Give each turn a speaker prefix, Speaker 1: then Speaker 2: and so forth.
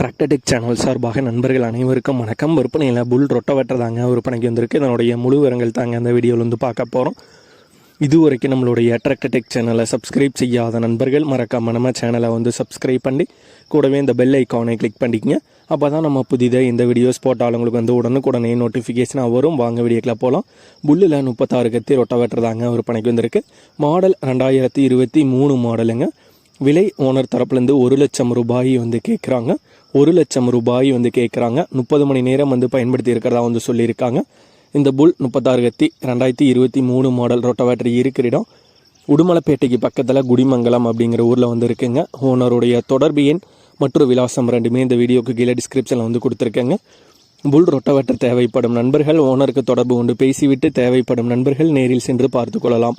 Speaker 1: ட்ராக்டடிக் channel சார்பாக நண்பர்கள் அனைவருக்கும் வணக்கம். விற்பனையில் புல் ரொட்டவெட்டர் தாங்க விற்பனைக்கு வந்திருக்கு. இதனுடைய முழு விவரங்கள் தாங்க அந்த வீடியோவில் வந்து பார்க்க போகிறோம் இதுவரைக்கும் நம்மளுடைய ட்ராக்டடிக் சேனலை சப்ஸ்கிரைப் செய்யாத நண்பர்கள் மறக்காம நம்ம சேனலை வந்து சப்ஸ்கிரைப் பண்ணி கூடவே இந்த பெல் ஐக்கானை கிளிக் பண்ணிக்கங்க. அப்போ தான் நம்ம புதிதாக இந்த வீடியோஸ் போட்டால் உங்களுக்கு வந்து உடனுக்குடனே நோட்டிஃபிகேஷனாக வரும். வாங்க வீடியோக்கில் போகலாம் புல்லில் முப்பத்தாறு கத்தி ரொட்டவேட்டர் தாங்க விற்பனைக்கு வந்திருக்கு. மாடல் ரெண்டாயிரத்தி இருபத்தி மூணு மாடலுங்க விலை ஓனர் தரப்புலேருந்து ஒரு லட்சம் ரூபாய் வந்து கேட்குறாங்க ஒரு லட்சம் ரூபாய் வந்து கேட்குறாங்க முப்பது மணி நேரம் வந்து பயன்படுத்தி இருக்கிறதா வந்து சொல்லியிருக்காங்க. இந்த புல் முப்பத்தாறு கத்தி ரெண்டாயிரத்தி இருபத்தி மூணு மாடல் ரொட்டவேட்டர் இருக்கிற இடம். உடுமலைப்பேட்டைக்கு பக்கத்தில் குடிமங்கலம் அப்படிங்கிற ஊரில் வந்து இருக்குங்க. ஓனருடைய தொடர்பு எண் மற்றும் விலாசம் ரெண்டுமே இந்த வீடியோக்கு கீழே டிஸ்கிரிப்ஷனில் வந்து கொடுத்துருக்கேங்க. புல் ரொட்டவேட்டர் தேவைப்படும் நண்பர்கள் ஓனருக்கு தொடர்பு கொண்டு பேசிவிட்டு தேவைப்படும் நண்பர்கள் நேரில் சென்று பார்த்து கொள்ளலாம்.